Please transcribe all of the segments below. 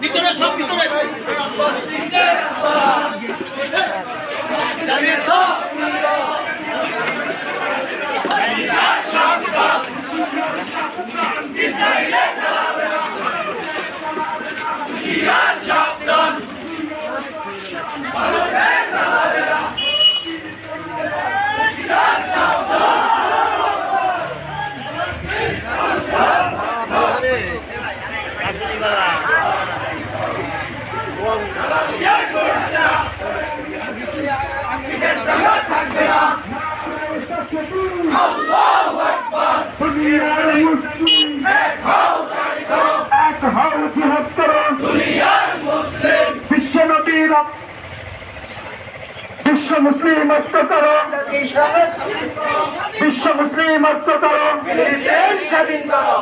ভিতরে সব ভিতরে। দুনিয়ার মুসলিম এক হও বৃহত্তর বিশ্ব নবীর বিশ্ব মুসলিম ঐক্যতর বিশ্ব মুসলিম ঐক্যতর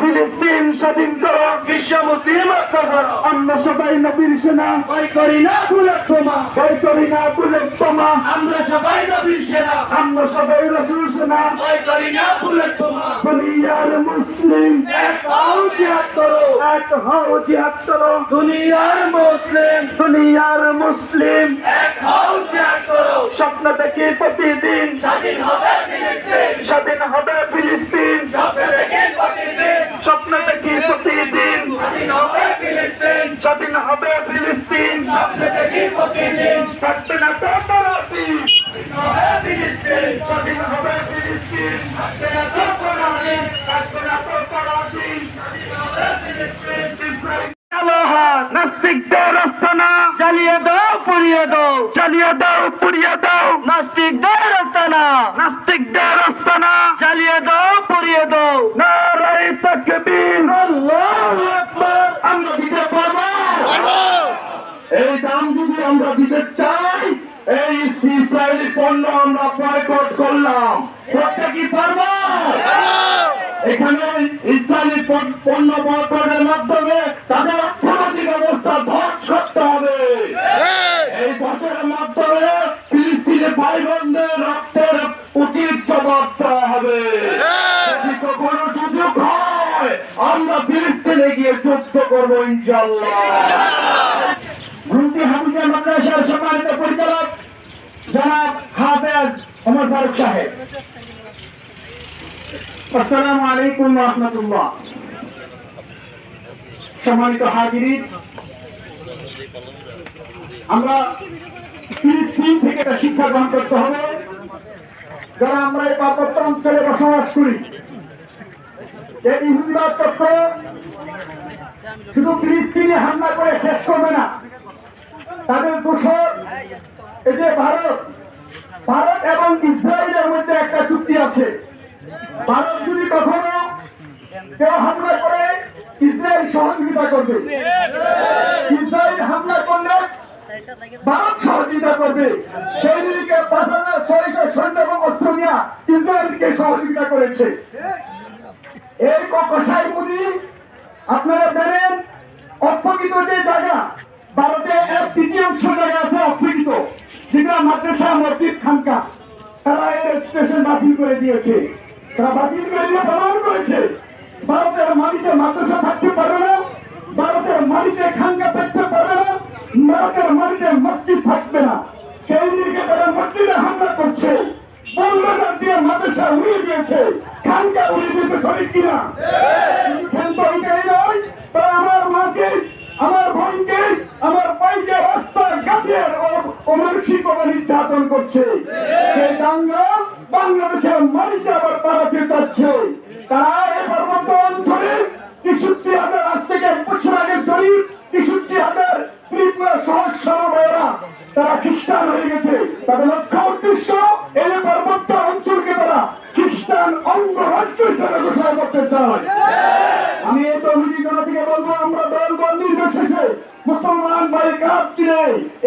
ফিলিস্তিন স্বাধীন কর। বিশ্ব মুসলিম ঐক্যতর আমরা সবাই নবীর সেনা। ভয় করি না বুলেট বোমা ভয় করি না বুলেট বোমা আমরা সবাই নবীর সেনা। আমরা সবাই রসুল সেনা। ভয় করি না বুলেট বোমা দুনিয়ার মুসলিম এক হও জিহাদ করো। এক হও জিহাদ করো। দুনিয়ার মুসলিম। দুনিয়ার মুসলিম এক হও জিহাদ করো। স্বপ্ন দেখি প্রতিদিন। স্বাধীন হবে ফিলিস্তিন। স্বাধীন হবে ফিলিস্তিন। স্বপ্ন দেখে প্রতিদিন। স্বাধীন হবে ফিলিস্তিন। স্বাধীন স্বপ্ন দেখে প্রতিদিন। থাকবে না তো পরাধীন। স্বাধীন হবে ফিলিস্তিন। থাকবে না তো পরাধীন থাকবে না তো পরাধীন। হবে ফিলিস্তিন। ইসরায়েল আলোহা, নাস্তিকদের আস্তানা জ্বালিয়ে দাও পুড়িয়ে দাও। চালিয়ে দাও পুড়িয়ে দাও। নাস্তিকদের নাস্তিকদের জ্বালিয়ে দাও পুড়িয়ে দাও। নারাই তাকবীর। আল্লাহু আকবার। আমরা দিতে পারব। এই দাম যদি আমরা দিতে চাই এই ইসরায়েলি পণ্য আমরা বয়কট করলাম। করতে কি পারব? এখানে ইসরায়েলি পণ্য- বয়কটের মাধ্যমে তাদের অর্থনৈতিক অবস্থা ধ্বংস করতে হবে। বছরের মাধ্যমে ভাই বোনদের রক্তের উচিত জবাব দেওয়া হবে। কখনো সুযোগ হয়, আমরা ফিলিস্তিনে গিয়ে যুদ্ধ করব ইনশাল্লাহ ঘুমটি হাফিজা মাদ্রাসার সম্মানিত পরিচালক আমরা ফিলিস্তিন শিক্ষা গ্রহণ করতে হবে। যারা আমরা এই পার্বত্য অঞ্চলে বসবাস করি এই ইহুদিবাদ চক্র শুধু ফিলিস্তিনে হামলা করে শেষ করবে না, তাদের দোষর এই যে ভারত ভারত এবং ইসরায়েলের মধ্যে একটা চুক্তি আছে। ভারত যদি কখনো কেউ হামলা করে, ইসরায়েল সহযোগিতা করবে। ইসরায়েল হামলা করলে মসজিদ তারা করে দিয়েছে। তারা করে করেছে। ভারতের মাটিতে মাদ্রাসা পারবে না, ভারতের পারবে না। ভারতের মাটিতে মসজিদ থাকবে না। সেই দিকে তারা মসজিদে হামলা করছে। দিয়ে এটাই নয় আমার মাকে, আমার বোনকে, আমার নির্যাতন করছে। সেই দাঙ্গা বাংলাদেশের মাটিতে আবার পাড়াতে যাচ্ছে তারা এই পার্বত্য অঞ্চলে তেষট্টি আজ থেকে এক আগের জরিপ তাদের লক্ষ্য উদ্দেশ্য এই পার্বত্য অঞ্চলকে তারা খ্রিস্টান অঙ্গরাজ্য হিসেবে ঘোষণা করতে চায়। আমি এই তহবিলি জনা থেকে বলব, আমরা দল নির্বিশেষে মুসলমান ভাই কাপটিরে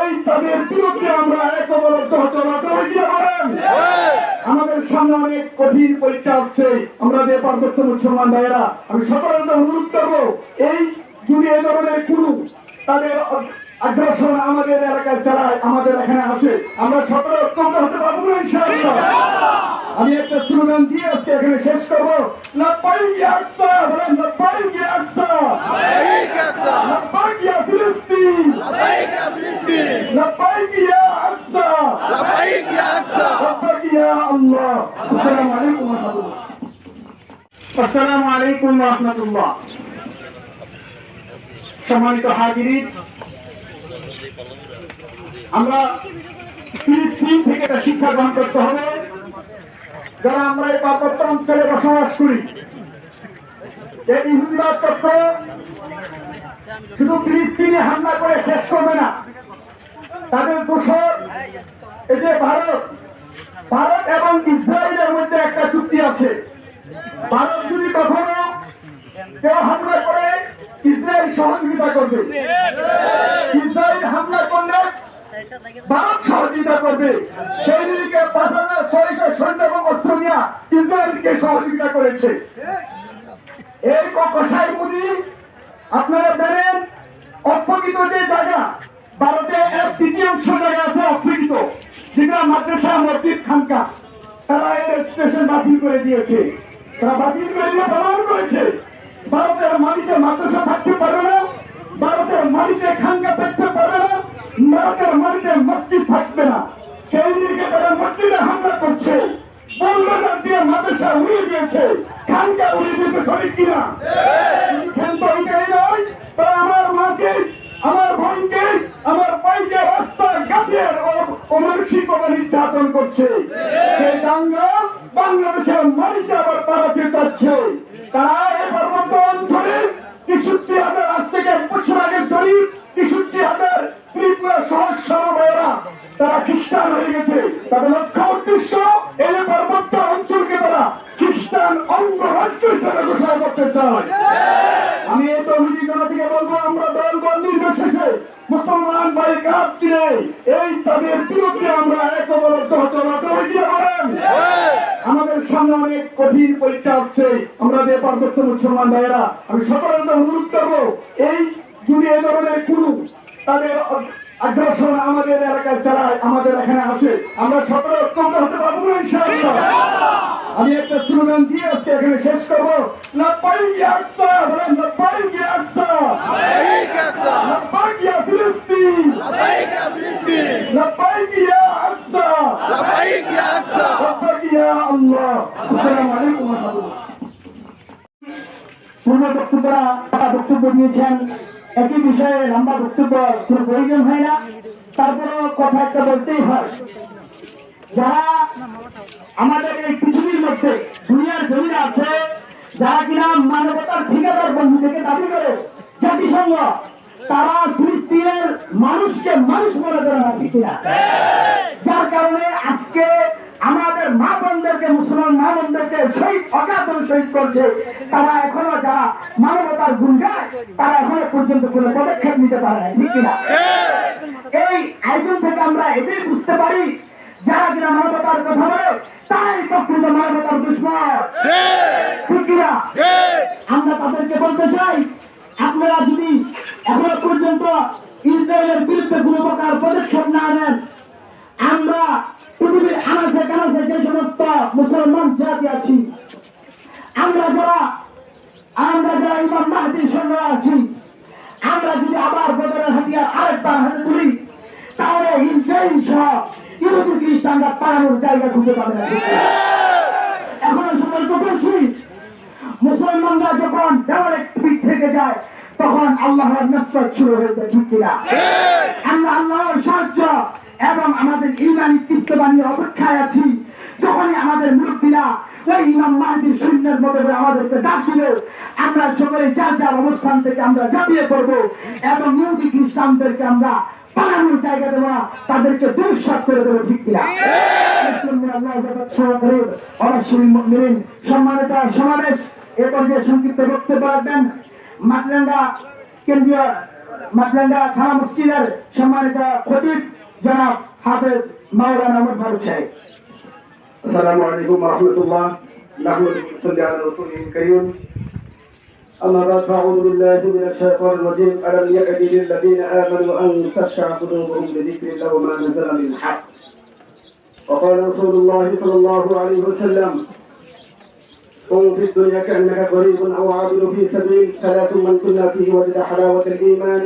এই তাদের বিরুদ্ধে আমরা একবদ্ধ হতে হইতে পারেন আমাদের সামনে অনেক কঠিন পরীক্ষা আসছে আমরা যে পার্বত্য মুসলমান ভাইয়েরা, আমি সকলের অনুরোধ করব, এই যদি এই ধরনের কোন তাদের আগ্রাসন আমাদের এলাকায় চালায় আমাদের এখানে আসে। আমরা সতেরো অত্যন্ত হতে পারব না আমি একটা স্লোগান দিয়ে আজকে এখানে শেষ করব। আসসালামু আলাইকুম রহমতুল্লাহ। সম্মানিত হাজির আমরা থেকে শিক্ষা গ্রহণ করতে হবে। যারা আমরা এই পার্বত্য অঞ্চলে বসবাস করি এই ইহুদিবাদ শুধু ফিলিস্তিনে হামলা করে শেষ করবে না, তাদের দোষর এই যে ভারত ভারত এবং ইসরায়েলের মধ্যে একটা চুক্তি আছে। ভারত যদি কখনো কেউ হামলা করে, ইসরায়েল সহযোগিতা করবে। ভারত সহযোগিতা করবে। পাঁচ হাজার ছয়শো সৈন্য এবং অস্ত্র নিয়ে ইসরায়েলকে সহযোগিতা করেছে। এই মুদি, আপনারা জানেন অপ্রকৃত যে জায়গা, ভারতে এক তৃতীয়াংশ জায়গা আছে অপ্রকৃত মাদ্রাসা, মসজিদ, খানকা, তারা এই রেজিস্ট্রেশন বাতিল করে দিয়েছে। তারা বাতিল করে দিয়ে প্রমাণ করেছে, ভারতের মাটিতে মাদ্রাসা থাকতে পারবে না, ভারতের মাটিতে খানকা থাকতে পারবে তারা খ্রিস্টান হয়ে গেছে। তাদের লক্ষ্য উদ্দেশ্য এই পার্বত্য অঞ্চলকে তারা খ্রিস্টান অঙ্গরাজ্য হিসেবে ঘোষণা করতে চায়। আমি এই তহবিলি জনা থেকে বলব, আমরা দল দল নির্বিশেষে মুসলমান ভাই কাপড়ে এই তাদের বিরুদ্ধে আমরা একবদ্ধ হতে হইতে পারেন আমাদের সামনে অনেক কঠিন পরীক্ষা আসছে আমরা যে পার্বত্য মুসলমান ভাইয়েরা, আমি সকলের অনুরোধ করব, এই যদি এ ধরনের কোন তাদের আগ্রাসন আমাদের এলাকার চালায় আমাদের এখানে আসে। আমরা সতেরো অত্যন্ত হতে পারব না আমি একটা স্লোগান দিয়ে আজকে এখানে শেষ করব। না না না বক্তব্যরা বক্তব্য দিয়েছেন। একই বিষয়ে লম্বা বক্তব্য কোনো প্রয়োজন হয় না, তারপরেও কথা একটা বলতেই হয় যারা আমাদের এই পৃথিবীর মধ্যে দুনিয়ার জমিনে আছে, যারা কিনা মানবতার ঠিকাদার বন্ধু থেকে দাবি করে জাতিসংঘ, তারা ফিলিস্তিনের মানুষকে মানুষ মনে করে না? যার কারণে আজকে আমাদের মা বোনদেরকে, মুসলমান মা বোনদেরকে শহীদ অকাতন শহীদ করছে। তারা এখনও যারা মানবতার গুণ গায় তারা এখনও পর্যন্ত কোনো পদক্ষেপ নিতে পারে না ঠিক কিনা? এই আয়োজন থেকে আমরা এটাই বুঝতে পারি, যারা কিনা মানবতার কথা বলে, তারাই প্রকৃত মানবতার দুশ্মন। আমরা তাদেরকে বলতে চাই, আপনারা যদি এখনও পর্যন্ত ইসরায়েলের বিরুদ্ধে কোনো প্রকার পদক্ষেপ না নেন মুসলমান জাতি আছি। আমরা যারা আমরা যারা ইমাম মাহাদির সঙ্গে আছি, আমরা যদি আবার বদলের হাতিয়ার আরেকবার হাতে তুলি, তাহলে ইসরায়েল সহ ইহুদি খ্রিস্টানরা পালানোর জায়গা খুঁজে পাবে না। এখনও সতর্ক করছি, মুসলমানরা যখন দেওয়ালে পিঠ থেকে যায়, তখন আল্লাহর নসরত শুরু হয়ে যায় ঠিক কিনা? আমরা আল্লাহর সাহায্য এবং আমাদের ইমানি তৃপ্তবাণীর অপেক্ষায় আছি। যখনই আমাদের মুরব্বীরা ওই ইমাম মাহদির সৈন্যের মতো করে আমাদেরকে ডাক দিবে আমরা সকলে যার যার অবস্থান থেকে আমরা ঝাঁপিয়ে পড়ব এবং ইহুদি খ্রিস্টানদেরকে আমরা পালানোর জায়গা না, তাদেরকে দুঃসাত করে দেবো ঠিক কিনা? সম্মানিত সমাবেশ এ পর্যায়ে সংক্ষিপ্ত বক্তব্য মাতলান্ডা কেন্দ্রীয় মাতলান্ডা থানা মসজিদের সম্মানিত খতিব জনাব হাফেজ মাওলানা ফারুক সাহেব। السلام عليكم ورحمة الله. نحمد ونصلي على رسوله الكريم. أما بعد فأعوذ بالله من الشيطان الرجيم. ألم يأت للذين آمنوا أن تخشع قلوبهم لذكر الله وما نزل من الحق وقال رسول الله صلى الله عليه وسلم قم في الدنيا كأنك غريب أو عابر في سبيل ثلاث من كنا فيه وجد حلاوة الإيمان.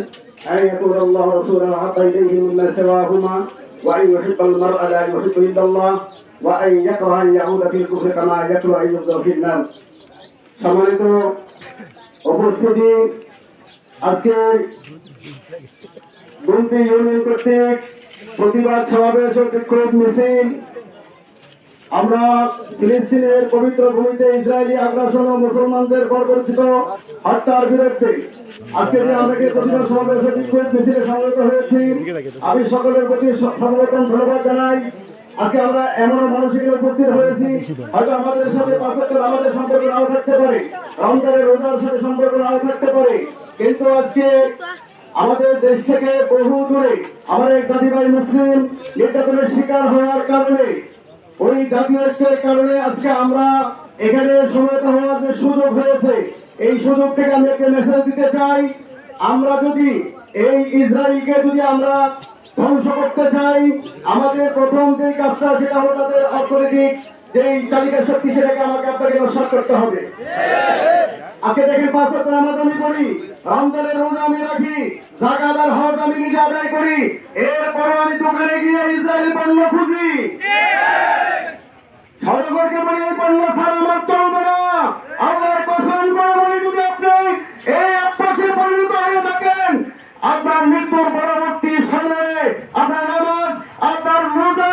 أن يكون الله ورسوله أحب إليه مما سواهما وأن يحب المرء لا يحب إلا الله. وأن يكره أن يعود في الكفر كما يكره أن يبدأ في النار সম্মানিত উপস্থিতি আজকে গুমতি ইউনিয়ন কর্তৃক প্রতিবাদ সমাবেশ ও বিক্ষোভ মিছিল আমরা ফিলিস্তিনের পবিত্র ভূমিতে ইসরায়েলি আগ্রাসন ও মুসলমানদের বর্বরচিত হত্যার বিরুদ্ধে আজকে যে আমাকে প্রতিবাদ সমাবেশ ও বিক্ষোভ মিছিলে সমবেত হয়েছি আমি সকলের প্রতি সর্বপ্রথম ধন্যবাদ জানাই আজকে আমরা এমন মানসিক উপস্থিত হয়েছি, হয়তো আমাদের সাথে পাঁচাত্তর আমাদের সম্পর্ক নাও থাকতে পারে, রমজানের রোজার সাথে সম্পর্ক নাও থাকতে পারে, কিন্তু আজকে আমাদের দেশ থেকে বহু দূরে আমার এক ভাই মুসলিম নির্যাতনের শিকার হওয়ার কারণে, ওই জাতীয় কারণে আজকে আমরা এখানে সমবেত হওয়ার যে সুযোগ হয়েছে, এই সুযোগ থেকে আমি একটা মেসেজ দিতে চাই। আমরা যদি এই ইসরায়েলকে যদি আমরা ধ্বংস করতে চাই। আমাদের প্রথম যে কাজটা, সেটা হলো তাদের অর্থনৈতিক যেই চালিকা শক্তি, সেটাকে আমাকে আপনাকে নস্বাত করতে হবে। থাকেন, আপনার মৃত্যুর পরবর্তী সময়ে আপনার নামাজ আপনার রোজা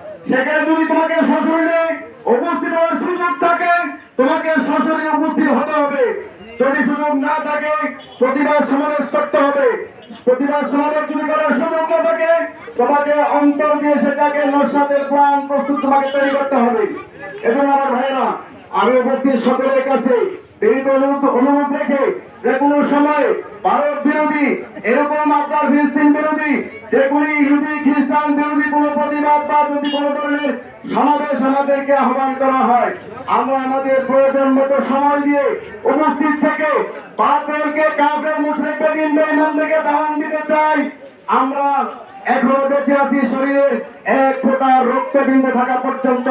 সেখানে যদি তোমাকে সশরীরে উপস্থিত হওয়ার সুযোগ থাকে, তোমাকে সশরীরে উপস্থিত হতে হবে। যদি সুযোগ না থাকে, প্রতিবাদ সমাবেশ করতে হবে। প্রতিবাদ সমাবেশ যদি করার সুযোগ না থাকে, তোমাকে অন্তর দিয়ে সেটাকে নস্বাদের প্ল্যান প্রস্তুত তোমাকে তৈরি করতে হবে। এজন্য আমার ভাইরা আমি উপস্থিত সকলের কাছে বিনীত অনুরোধ অনুরোধ রেখে যে কোনো সময় ভারত বিরোধী, এরকম আপনার ফিলিস্তিন বিরোধী যেগুলি ইহুদি, খ্রিস্টান বিরোধী, কোনো প্রতিবাদ বা যদি কোনো ধরনের সমাবেশ আমাদেরকে আহ্বান করা হয়, আমরা আমাদের প্রয়োজন মতো সময় দিয়ে উপস্থিত থেকে বাতিলকে কাফের মুশরিককে দিন বেঈমান থেকে দাওয়ান দিতে চাই। আমরা এখনও বেঁচে আছি, শরীরের এক ফোঁটা রক্ত বিন্দু থাকা পর্যন্ত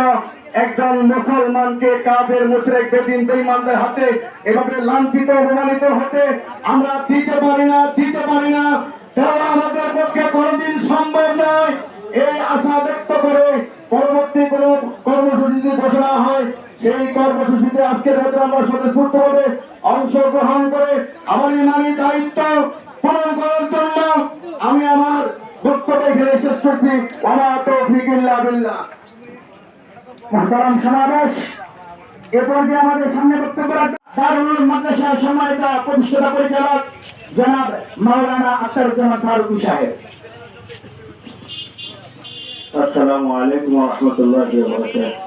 একজন মুসলমানকে কাবের মুশরেক, বেদিন, বেঈমানদের হাতে এভাবে লাঞ্ছিত, অপমানিত হতে আমরা দিতে পারি না, দিতে পারি না। দেওয়া আমাদের পক্ষে কোনোদিন সম্ভব নয়? এই আশা ব্যক্ত করে পরবর্তী কোন কর্মসূচি যদি ঘোষণা হয়, সেই কর্মসূচিতে আজকের মতো আমরা স্বতঃস্ফূর্তভাবে অংশগ্রহণ করে আমার ইমানি দায়িত্ব পূরণ করার জন্য আমি আমার বক্তব্য এখানে শেষ করছি। আমার তো বিল্লাহ। মহতারাম সমাবেশ এ পর্যায়ে আমাদের সামনে বক্তব্য রাখছেন দারুল মাদ্রাসার সম্মানিত প্রতিষ্ঠাতা পরিচালক জনাব মাওলানা আখতারুজ্জামান ফারুকি সাহেব السلام عليكم ورحمة الله وبركاته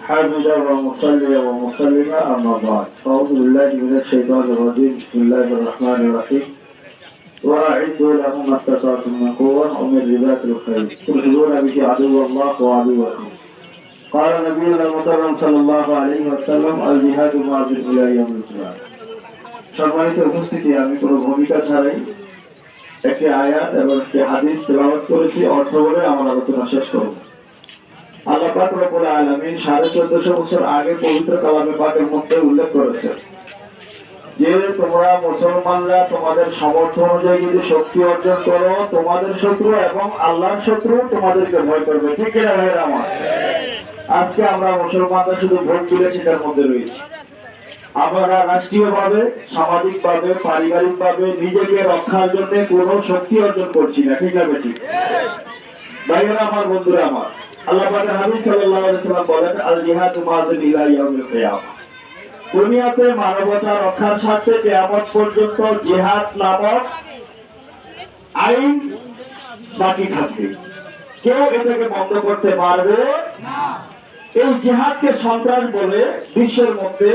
حامدا ومصليا ومسلما أما بعد أعوذ بالله من الشيطان الرجيم بسم الله الرحمن الرحيم وأعدوا لهم ما استطعتم من قوة ومن رباط الخير ترهبون به عدو الله وعدوكم قال نبينا المكرم صلى الله عليه وسلم الجهاد معذ إلى يوم القيامة সম্মানিত উপস্থিতি আমি কোনো ভূমিকা ছাড়াই একটি আয়াত এবং একটি হাদিস তেলাওয়াত করেছি অর্থ বলে আমার আলোচনা শেষ করব আল্লাহ পাক রব্বুল আলামিন সাড়ে চোদ্দশো বছর আগে পবিত্র কালামে পাকের মধ্যে উল্লেখ করেছে যে তোমরা মুসলমানরা তোমাদের সামর্থ্য অনুযায়ী যদি শক্তি অর্জন করো তোমাদের শত্রু এবং আল্লাহর শত্রু তোমাদেরকে ভয় করবে ঠিক কিনা ভাইয়ের আমার আজকে আমরা মুসলমানরা শুধু ভোট তুলেছি তার মধ্যে রয়েছি। আমরা রাষ্ট্রীয়ভাবে, সামাজিকভাবে, পারিবারিকভাবে নিজেকে রক্ষার জন্য কোনো শক্তি অর্জন করছি না, ঠিক না বেশি ভাইয়েরা আমার, বন্ধুরা আমার, আল্লাহ বলেন আল জিহাদু দুনিয়াতে মানবতা রক্ষার পর্যন্ত জিহাদ নামক আইন বাকি থাকবে। কেউ এটাকে বন্ধ করতে পারবে না। এই জিহাদকে সন্ত্রাস বলে বিশ্বের মধ্যে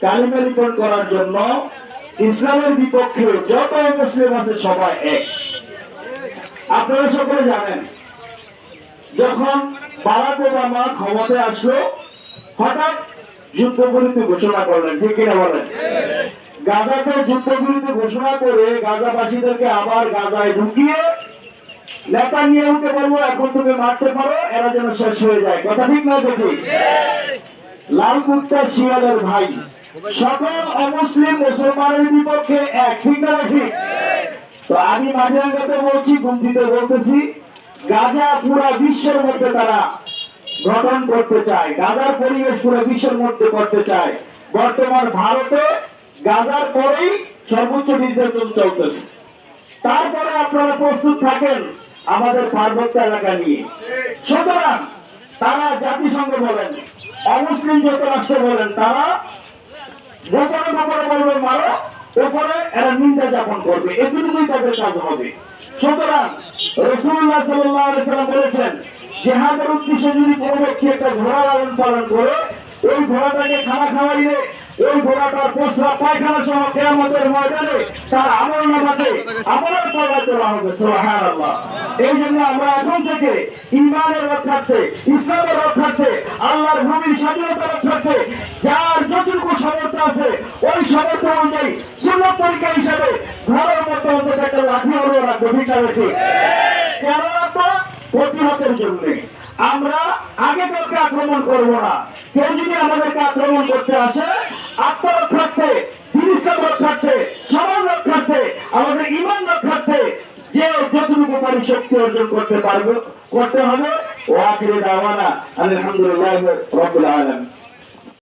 কালিমালিপন করার জন্য ইসলামের বিপক্ষে যত মুসলিম আছে সবাই এক। আপনারা সকলে জানেন যখন বারাক ওবামা ক্ষমতায় আসলো হঠাৎ যুদ্ধবিরতি ঘোষণা করলেন ঠিক কিনা বলেন? গাজাতে যুদ্ধবিরতি ঘোষণা করে গাজাবাসীদেরকে আবার গাজায় ঢুকিয়ে নেতা নিয়ে উঠতে পারব এখন তুমি মারতে পারো, এরা যেন শেষ হয়ে যায়। কথা ঠিক না দেখি লাল কুত্তা শিয়ালের ভাই। সকল অমুসলিম মুসলমানের বিপক্ষে এক, ঠিক না ঠিক তো আমি মাঝে আগাতে বলছি গুমতিতে বলতেছি, গাজা পুরা বিশ্বের মধ্যে তারা গঠন করতে চায়। গাজার পরিবেশ পুরো বিশ্বের মধ্যে করতে চায়। বর্তমান ভারতে গাজার পরেই সর্বোচ্চ নির্যাতন চলতেছে। তারপরে আপনারা প্রস্তুত থাকেন। আমাদের পার্বত্য এলাকা নিয়ে। সুতরাং তারা জাতিসংঘ বলেন, অমুসলিম যত রাষ্ট্র বলেন, তারা গোপনে গোপনে বলবে, মারো ওপরে এরা নিন্দা যাপন করবে। এটুকুই তাদের কাজ হবে। সুতরাং রসুল্লাহ সাল্লাম বলেছেন, জেহাদের উদ্দেশ্যে যদি কোনো ব্যক্তি একটা ঘোড়া লালন পালন করে ওই ঘোড়াটাকে খানা খাওয়াইলে ওই ঘোড়াটার পোষরা পায়খানা সহ কেয়ামতের ময়দানে তার আমল নামাতে আমলের পর্দা তোলা হবে সোহান আল্লাহ এই জন্য আমরা এখন থেকে ইমানের রক্ষার্থে, ইসলামের রক্ষার্থে, আল্লাহর ভূমির স্বাধীনতা রক্ষার্থে যার যতটুকু সামর্থ্য আছে, ওই সামর্থ্য অনুযায়ী সুন্নত তরিকা হিসাবে ঘরের মধ্যে অন্তত একটা লাঠি হলো রাখব ঠিক আছে কেন রাখব প্রতিহতের জন্য। আমরা আগে কাউকে আক্রমণ করব না। কেউ যদি আমাদেরকে আক্রমণ করতে আসে আত্মরক্ষার্থে জিনিসটা রক্ষার্থে সমাজ রক্ষার্থে, আমাদের ইমান রক্ষার্থে যে যতটুকু পারি শক্তি অর্জন করতে পারব, করতে হবে। ও আখিরে দাওয়ানা, আলহামদুলিল্লাহ রবুল আলামিন।